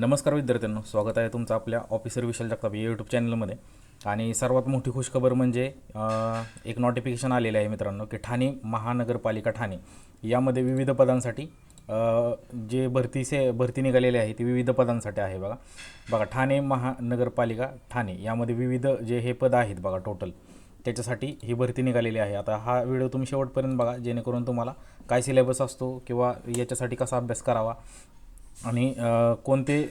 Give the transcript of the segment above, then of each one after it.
नमस्कार विद्यार्थ्यांनो स्वागत आहे तुमचं आपल्या ऑफिसर विशाल जगताप या यूट्यूब चॅनलमध्ये आणि सर्वात मोठी खुशखबर म्हणजे एक नोटिफिकेशन आलेलं आहे मित्रांनो की ठाणे महानगरपालिका ठाणे यामध्ये विविध पदांसाठी जे भरतीचे भरती निघालेली आहे ती विविध पदांसाठी आहे बघा. बघा ठाणे महानगरपालिका ठाणे यामध्ये विविध जे हे पद आहेत बघा टोटल त्याच्यासाठी ही भरती निघालेली आहे. आता हा व्हिडिओ तुम्ही शेवटपर्यंत बघा जेणेकरून तुम्हाला काय सिलेबस असतो किंवा याच्यासाठी कसा अभ्यास करावा आणि कोणते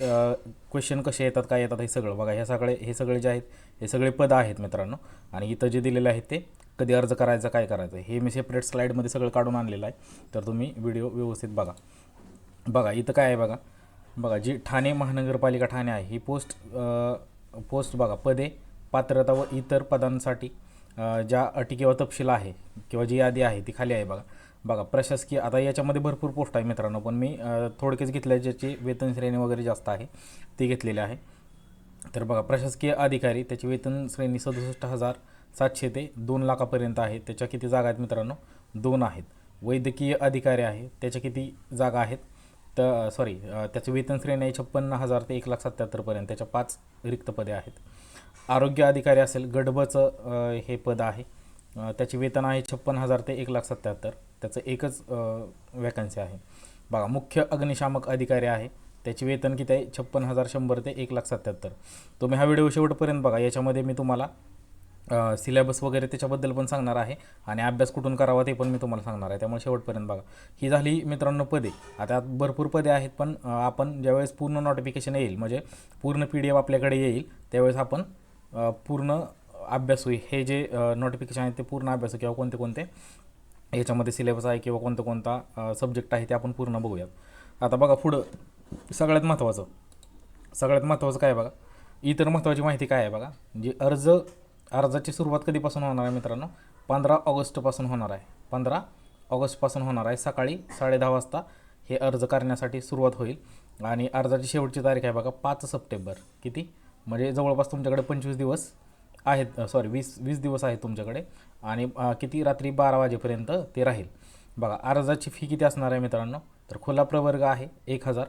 क्वेश्चन कसे येतात काय येतात हे सगळं बघा. हे सगळे हे सगळे जे आहेत हे सगळे पद आहेत मित्रांनो. आणि इथं जे दिलेले आहेत ते कधी अर्ज करायचा काय करायचं हे मी सेपरेट स्लाईडमध्ये सगळं काढून आणलेलं आहे. तर तुम्ही व्हिडिओ व्यवस्थित बघा. बघा इथं काय आहे बघा. बघा जी ठाणे महानगरपालिका ठाणे आहे ही पोस्ट पोस्ट बघा. पदे पात्रता व इतर पदांसाठी ज्या अटी किंवा तपशील आहे किंवा जी यादी आहे ती खाली आहे बघा. बघा प्रशासकीय आता याच्यामध्ये भरपूर पोस्ट आहे मित्रांनो पण मी थोडक्याच घेतल्या ज्याची वेतन श्रेणी वगैरे जास्त आहे ती घेतलेली आहे. तर बघा प्रशासकीय अधिकारी त्याची वेतन श्रेणी सदुसष्ट हजार सातशे ते दोन लाखापर्यंत आहे. त्याच्या किती जागा आहेत मित्रांनो? दोन आहेत. वैद्यकीय अधिकारी आहे त्याच्या किती जागा आहेत? तर सॉरी त्याचं वेतन श्रेणी आहे छप्पन्न हजार ते एक लाख सत्याहत्तरपर्यंत त्याच्या पाच रिक्त पदे आहेत. आरोग्य अधिकारी असेल गडबचं हे पद आहे. त्याचे वेतन आहे छप्पन हजार ते एक लाख सत्याहत्तर. त्याचं एकच वॅकन्सी आहे. बघा मुख्य अग्निशामक अधिकारी आहे. त्याचे वेतन किती आहे? छप्पन हजार शंभर ते एक लाख सत्याहत्तर. तुम्ही हा व्हिडिओ शेवटपर्यंत बघा. याच्यामध्ये मी तुम्हाला सिलेबस वगैरे त्याच्याबद्दल पण सांगणार आहे आणि अभ्यास कुठून करावा ते पण मी तुम्हाला सांगणार आहे. त्यामुळे शेवटपर्यंत बघा. ही झाली मित्रांनो पदे. आता भरपूर पदे आहेत पण आपण ज्यावेळेस पूर्ण नोटिफिकेशन येईल म्हणजे पूर्ण पी डी एफ आपल्याकडे येईल त्यावेळेस आपण पूर्ण अभ्यास होईल. हे जे नोटिफिकेशन आहे ते पूर्ण अभ्यास किंवा कोणते कोणते याच्यामध्ये सिलेबस आहे किंवा कोणता कोणता सब्जेक्ट आहे ते आपण पूर्ण बघूयात. आता बघा पुढं सगळ्यात महत्त्वाचं सगळ्यात महत्त्वाचं काय बघा? इतर महत्त्वाची माहिती काय आहे बघा? जे अर्ज अर्जाची सुरुवात कधीपासून होणार आहे मित्रांनो? पंधरा ऑगस्टपासून होणार आहे. पंधरा ऑगस्टपासून होणार आहे. सकाळी साडेदहा वाजता हे अर्ज करण्यासाठी सुरुवात होईल. आणि अर्जाची शेवटची तारीख आहे बघा पाच सप्टेंबर. किती? म्हणजे जवळपास तुमच्याकडे पंचवीस दिवस आहेत सॉरी वीस वीस दिवस आहेत तुमच्याकडे. आणि किती? रात्री बारा वाजेपर्यंत ते राहील. बघा अर्जाची फी किती असणार आहे मित्रांनो? तर खुला प्रवर्ग आहे एक हजार.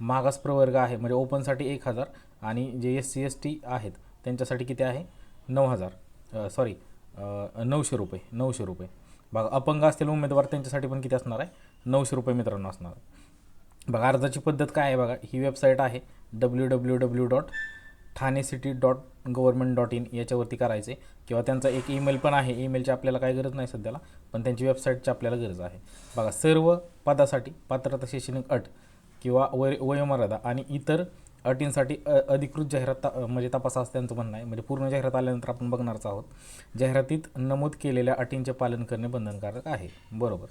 मागास प्रवर्ग आहे म्हणजे ओपनसाठी एक हजार. आणि जे एस सी एस टी आहेत त्यांच्यासाठी किती आहे? नऊ हजार. सॉरी नऊशे रुपये नऊशे रुपये. बघा अपंग असतील उमेदवार त्यांच्यासाठी पण किती असणार आहे? नऊशे रुपये मित्रांनो असणार. आहे बघा अर्जाची पद्धत काय आहे बघा ही वेबसाईट आहे W W W dot Thane city dot government dot in याच्यावरती करायचे. किंवा त्यांचा एक ईमेल पण आहे. ईमेलची आपल्याला काही गरज नाही सध्याला पण त्यांची वेबसाईटची आपल्याला गरज आहे. बघा सर्व पदासाठी पात्रता शैक्षणिक अट किंवा वय वयोमर्यादा आणि इतर अटींसाठी अ अधिकृत जाहिरात ता- म्हणजे तपासास त्यांचं म्हणणं आहे. म्हणजे पूर्ण जाहिरात आल्यानंतर आपण बघणारच आहोत. जाहिरातीत नमूद केलेल्या अटींचे पालन करणे बंधनकारक आहे. बरोबर.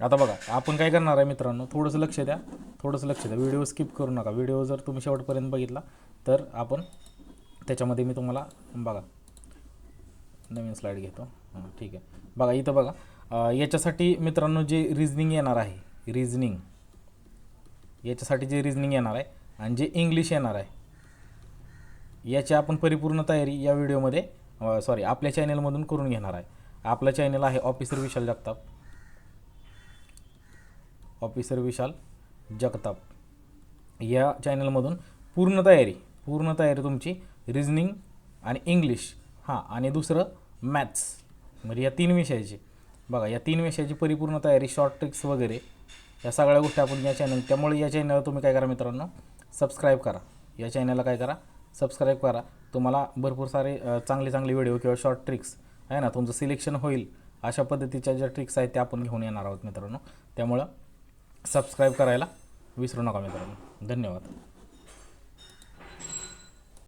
आता बघा आपण काय करणार आहे मित्रांनो? थोडंसं लक्ष द्या. थोडंसं लक्ष द्या. व्हिडिओ स्किप करू नका. व्हिडिओ जर तुम्ही शेवटपर्यंत बघितला तर आपण त्याच्यामध्ये मी तुम्हाला बघा नवीन स्लाईड घेतो. हां ठीक आहे. बघा इथं बघा याच्यासाठी मित्रांनो जे रिझनिंग येणार आहे रिझनिंग याच्यासाठी जे रिझनिंग येणार आहे आणि जे इंग्लिश येणार आहे. याची आपण परिपूर्ण तयारी या व्हिडिओमध्ये सॉरी आपल्या चॅनलमधून करून घेणार आहे. आपलं चॅनल आहे ऑफिसर विशाल जगताप. ऑफिसर विशाल जगताप. या चॅनलमधून पूर्ण तयारी पूर्ण तयारी तुमची रिझनिंग आणि इंग्लिश हां आणि दुसरं मॅथ्स म्हणजे या तीन विषयाची. बघा या तीन विषयाची परिपूर्ण तयारी शॉर्ट ट्रिक्स वगैरे या सगळ्या गोष्टी आपण या चॅनल त्यामुळे या चॅनलला तुम्ही काय करा मित्रांनो सबस्क्राईब करा. या चॅनलला काय करा? सबस्क्राईब करा. तुम्हाला भरपूर सारे चांगले चांगले व्हिडिओ किंवा शॉर्ट ट्रिक्स आहे ना? तुमचं सिलेक्शन होईल. अशा पद्धतीच्या ज्या ट्रिक्स आहेत त्या आपण घेऊन येणार आहोत मित्रांनो. त्यामुळं सबस्क्राईब करायला विसरू नका मित्रांनो. धन्यवाद.